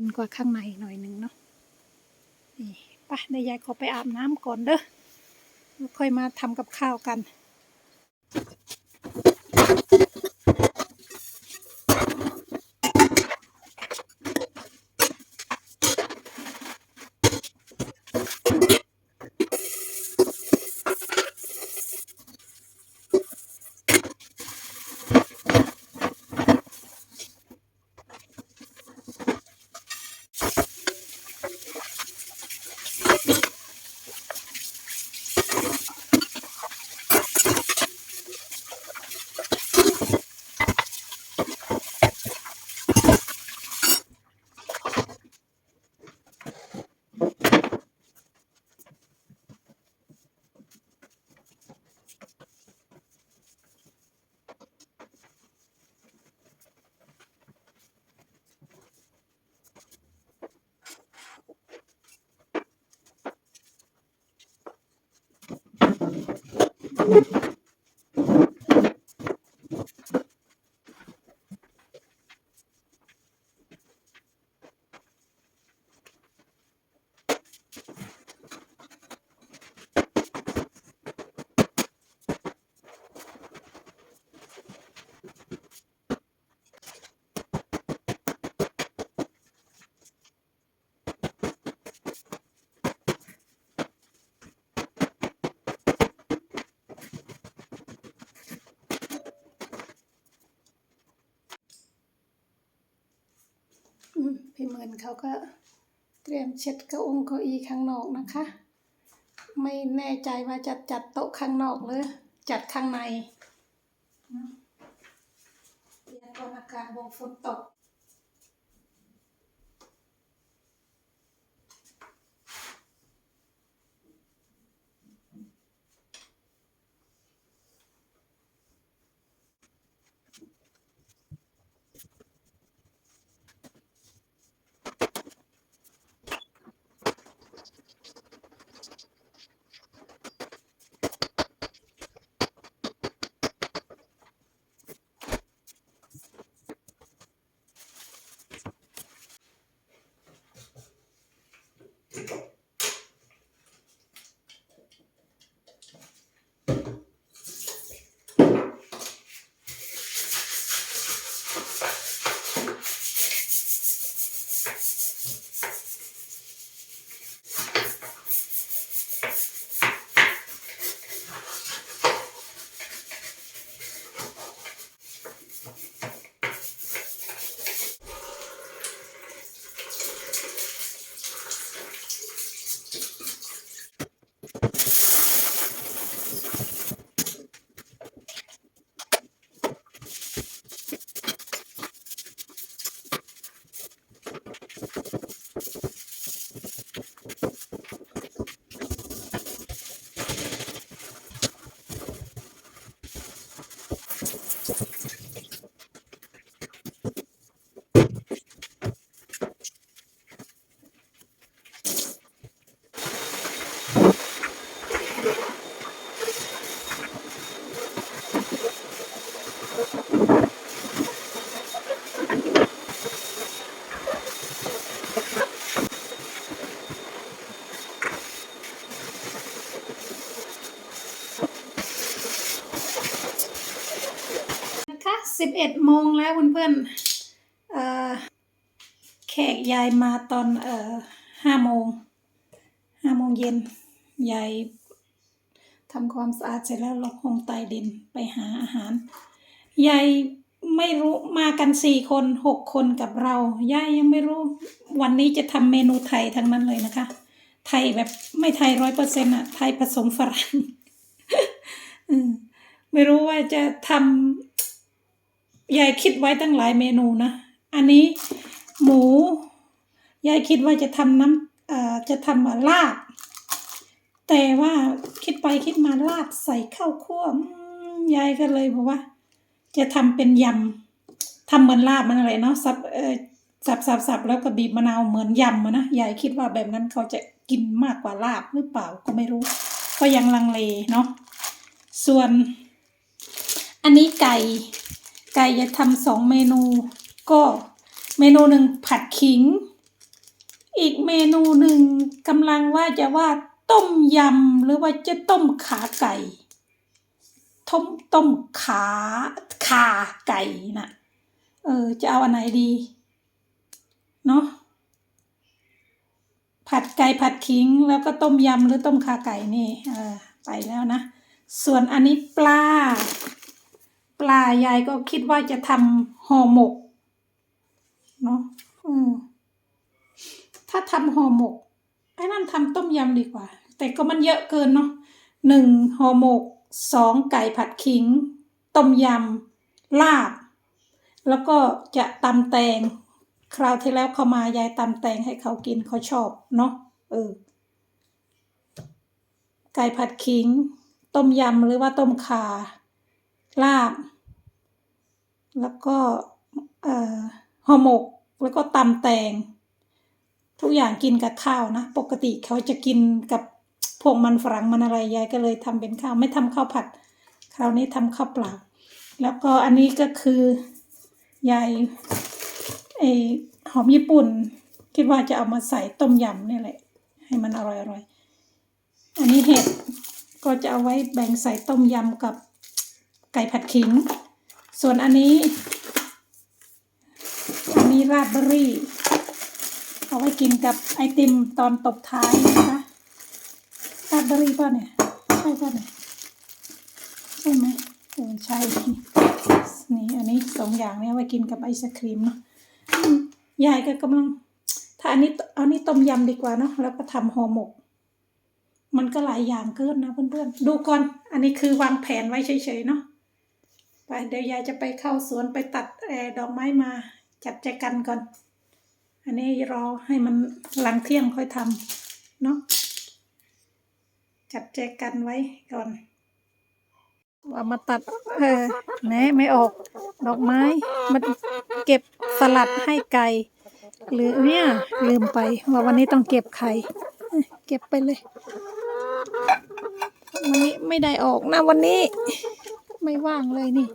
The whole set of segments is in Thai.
นกว่าข้างในหน่อยหนึ่งเนาะนี่ไปเดี๋ยวยายขอไปอาบน้ำก่อนเด้อแล้วค่อยมาทำกับข้าวกัน พี่เหมือนเขาก็เตรียมเช็ดเก้าองเก้าอี้ข้างนอกนะคะ ไม่แน่ใจว่าจะจัดโต๊ะข้างนอกหรือจัดข้างในนะเตรียมตัวอาการวงฝนตก สิบเอ็ดโมงแล้วเพื่อนๆเอ่อแขกยายมาตอนเอ่อห้าโมงห้าโมงเย็นยายทำความสะอาดเสร็จแล้วล็อกห้องใต้ดินไปหาอาหารยายไม่รู้มากันสี่คนหกคนกับเรายายยังไม่รู้วันนี้จะทำเมนูไทยทั้งนั้นเลยนะคะ ไทยแบบไม่ไทยร้อยเปอร์เซ็นต์อะไทยผสมฝรั่งไม่รู้ว่าจะทำ ยายคิดไว้ตั้งหลายเมนูนะ อันนี้หมู ยายคิดว่าจะทำน้ำอ่อจะทำลาบ แต่ว่าคิดไปคิดมาลาบใส่ข้าวคั่วยายก็เลยบอกว่า จะทำเป็นยำทำเหมือนลาบมันอะไรเนาะสับเออสับสับสับแล้วก็บีบมะนาวเหมือนยำนะยายคิดว่าแบบนั้นเขาจะกินมากกว่าลาบหรือเปล่าก็ไม่รู้ ก็ยังลังเลเนาะส่วน อันนี้ไก่ ไก่จะทำสองเมนู ก็เมนูหนึ่งผัดขิง อีกเมนูหนึ่งกำลังว่าจะว่าต้มยำหรือว่าจะต้มขาไก่ต้มต้มขาขาไก่น่ะเออจะเอาอันไหนดีเนาะผัดไก่ผัดขิงแล้วก็ต้มยำหรือต้มขาไก่นี่เออไปแล้วนะ ส่วนอันนี้ปลา ปลายายก็คิดว่าจะทำห่อหมกเนาะอืมถ้าทำห่อหมกไอ้นั่นทำต้มยำดีกว่า แต่ก็มันเยอะเกินเนาะหนึ่งห่อหมกสองไก่ผัดขิง ต้มยำลาบ แล้วก็จะตำแตง คราวที่แล้วเขามายายตำแตงให้เขากินเขาชอบเนาะเออไก่ผัดขิง ต้มยำหรือว่าต้มข่า ลาบ แล้วก็เอ่อห่อหมกแล้วก็ตำแตง ทุกอย่างกินกับข้าวนะ ปกติเขาจะกินกับพวกมันฝรั่งมันอะไรยายก็เลยทำเป็นข้าว ไม่ทำข้าวผัด คราวนี้ทำข้าวเปล่า แล้วก็อันนี้ก็คือยายไอหอมญี่ปุ่น คิดว่าจะเอามาใส่ต้มยำนี่แหละ ให้มันอร่อยอร่ออันนี้เห็ดก็จะเอาไว้แบ่งใส่ต้มยำกับ ไก่ผัดขิง ส่วนอันนี้ อันนี้ราดเบอร์รี่ เอาไว้กินกับไอติมตอนตบท้ายนะคะราดเบอร์รี่ป่ะเนี่ย ใช่ป่ะเนี่ย ใช่ไหมเออใช่ นี่อันนี้สองอย่างเนี่ยไว้กินกับไอศครีมเนาะยายก็กำลัง ถ้าอันนี้เอานี้ต้มยำดีกว่าเนาะแล้วก็ทำห่อหมกมันก็หลายอย่างเกินนะเพื่อนๆ ดูก่อน อันนี้คือวางแผนไว้เฉยๆเนาะ ไปเดี๋ยวยายจะไปเข้าสวนไปตัดอดอกไม้มาจัดแจกันก่อน อันนี้รอให้มันหลังเที่ยงค่อยทำเนาะจัดแจกันไว้ก่อนว่ามาตัดเออแหนไม่ออกดอกไม้มันเก็บสลัดให้ไก่หรือเนี่ยลืมไปว่าวันนี้ต้องเก็บไข่เก็บไปเลย วันนี้ไม่ได้ออกนะวันนี้ ไม่ว่างเลยนี่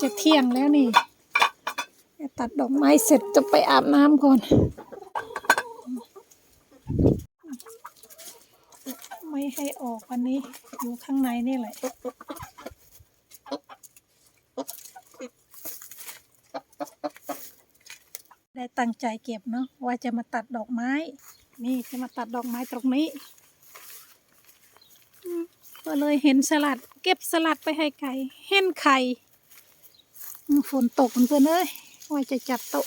จะเที่ยงแล้วนี่ตัดดอกไม้เสร็จจะไปอาบน้ำก่อนไม่ให้ออกวันนี้ อยู่ข้างในนี่แหละได้ตั้งใจเก็บเนาะว่าจะมาตัดดอกไม้ นี่จะมาตัดดอกไม้ตรงนี้ ก็เลยเห็นสลัด เก็บสลัดไปให้ไก่เห็นไข่ฝนตกเพื่อนเอ้ยว่าจะจัดโต๊ะ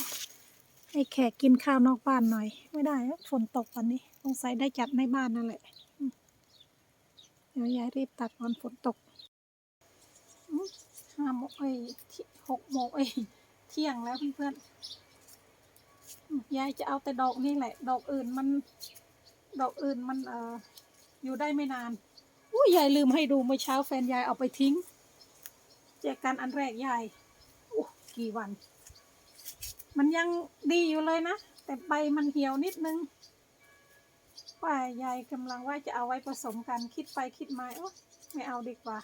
ให้แขกกินข้าวนอกบ้านหน่อย ไม่ได้ฝนตกวันนี้สงสัยได้จัดในบ้านนั่นแหละเดี๋ยวยายรีบตัดก่อนฝนตกห้าโมงเอ้ยหกโมงเอ้ยเที่ยงแล้วเพื่อนๆอืมยายจะเอาแต่ดอกนี่แหละ ดอกอื่นมัน ดอกอื่นมันเอ่ออยู่ได้ไม่นาน อุ้ยยายลืมให้ดูเมื่อเช้าแฟนยายเอาไปทิ้ง แจกันอันแรกยายอู้กี่วัน มันยังดีอยู่เลยนะ แต่ใบมันเหี่ยวนิดนึงว่ายายกำลังว่าจะเอาไว้ผสมกันคิดไปคิดมาโอ๊ยไม่เอาดีกว่า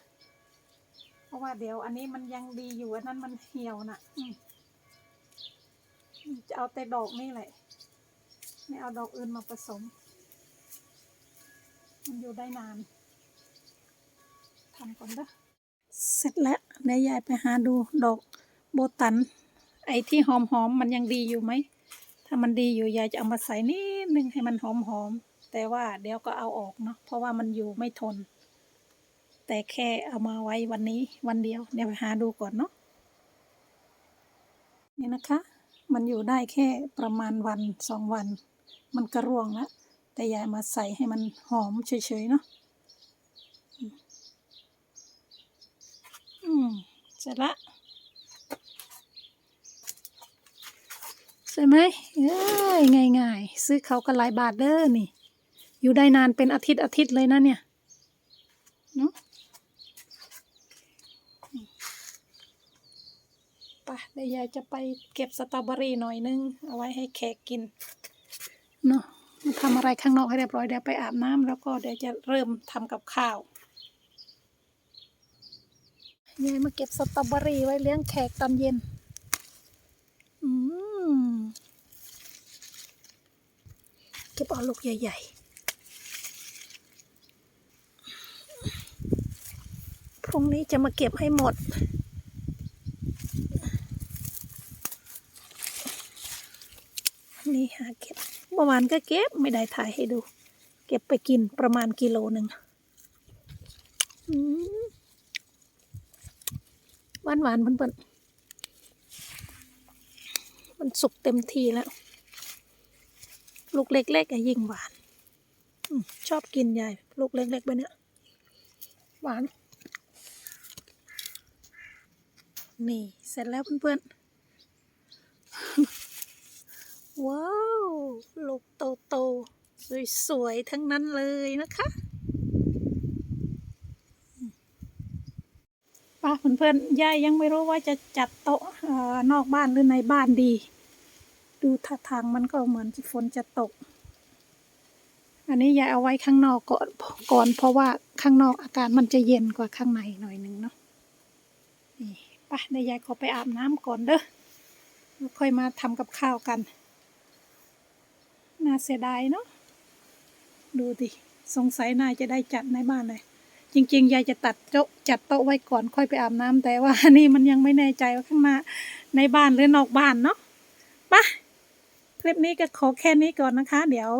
เพราะว่าเดี๋ยวอันนี้มันยังดีอยู่อันนั้นมันเหี่ยวน่ะจะเอาแต่ดอกนี่แหละ ไม่เอาดอกอื่นมาผสม มันอยู่ได้นาน ทำก่อนเด้อเสร็จแล้วเดี๋ยวยายไปหาดูดอกโบตัน ไอ้ที่หอมหอมมันยังดีอยู่ไหม ถ้ามันดีอยู่ยายจะเอามาใส่นิดนึงให้มันหอมหอม แต่ว่าเดี๋ยวก็เอาออกเนาะเพราะว่ามันอยู่ไม่ทน แต่แค่เอามาไว้วันนี้วันเดียว เดี๋ยวไปหาดูก่อนเนาะนี่นะคะ มันอยู่ได้แค่ประมาณวันสองวัน มันก็ร่วงแล้วแต่ยายมาใส่ให้มันหอมเฉยๆเนาะ อืมอืม เสร็จละใช่ไหมเอ้ยง่ายๆ ซื้อเขาก็หลายบาทเด้อนี่ อยู่ได้นานเป็นอาทิตย์อาทิตย์เลยนะเนี่ยเนาะอืมไปเดี๋ยวยายจะไปเก็บสตรอเบอรี่หน่อยนึง เอาไว้ให้แขกกินเนาะมาทำอะไรข้างนอกให้เรียบร้อยเดี๋ยวไปอาบน้ำแล้วก็เดี๋ยวจะเริ่มทำกับข้าว ยายมาเก็บสตรอเบอรี่ไว้เลี้ยงแขกตอนเย็น อืมเก็บเอาลูกใหญ่ ๆ พรุ่งนี้จะมาเก็บให้หมด นี่หาเก็บเมื่อวานก็เก็บไม่ได้ถ่ายให้ดู เก็บไปกินประมาณกิโลหนึ่งอืม หวานหวานเพิ่อนๆมันสุกเต็มทีแล้ว ลูกเล็กๆอะยิ่งหวานอชอบกินใหญ่ ลูกเล็กๆไปเนี่ย หวาน นี่เสร็จแล้วเพื่อนๆ ว้าว ลูกโตๆ สวยๆ ทั้งนั้นเลยนะคะ ป้าเพื่อนๆยายยังไม่รู้ว่าจะจัดโต๊ะเอ่อนอกบ้านหรือในบ้านดี ดูท่าทางมันก็เหมือนฝนจะตก อันนี้ยายเอาไว้ข้างนอกก่อนก่อน เพราะว่าข้างนอกอากาศมันจะเย็นกว่าข้างในหน่อยนึงเนาะนี่ไปเดี๋ยวยายขอไปอาบน้ำก่อนเด้อแล้วค่อยมาทำกับข้าวกัน น่าเสียดายเนาะดูดิสงสัยนายจะได้จัดในบ้านเลย จริง ๆ ยายจะตัดโจ๊ะจัดโต๊ะไว้ก่อนค่อยไปอาบน้ำแต่ว่านี่มันยังไม่แน่ใจว่าข้างหน้าในบ้านหรือนอกบ้านเนาะปะคลิปนี้ก็ขอแค่นี้ก่อนนะคะ เดี๋ยว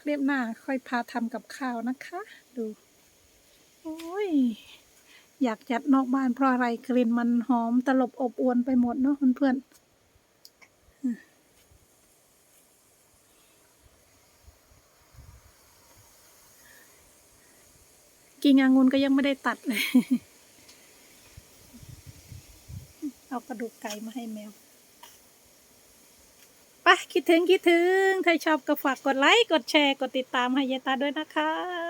คลิปหน้าค่อยพาทำกับข้าวนะคะ ดูโอ้ยอยากจัดนอกบ้านเพราะอะไรกลิ่นมันหอมตลบอบอวนไปหมดเนาะเพื่อนๆ กิ่งองุ่นก็ยังไม่ได้ตัดเลย เอากระดูกไก่มาให้แมวไปคิดถึงคิดถึง ถ้าชอบก็ฝากกดไลค์ กดแชร์ กดติดตามให้ยายตาด้วยนะคะ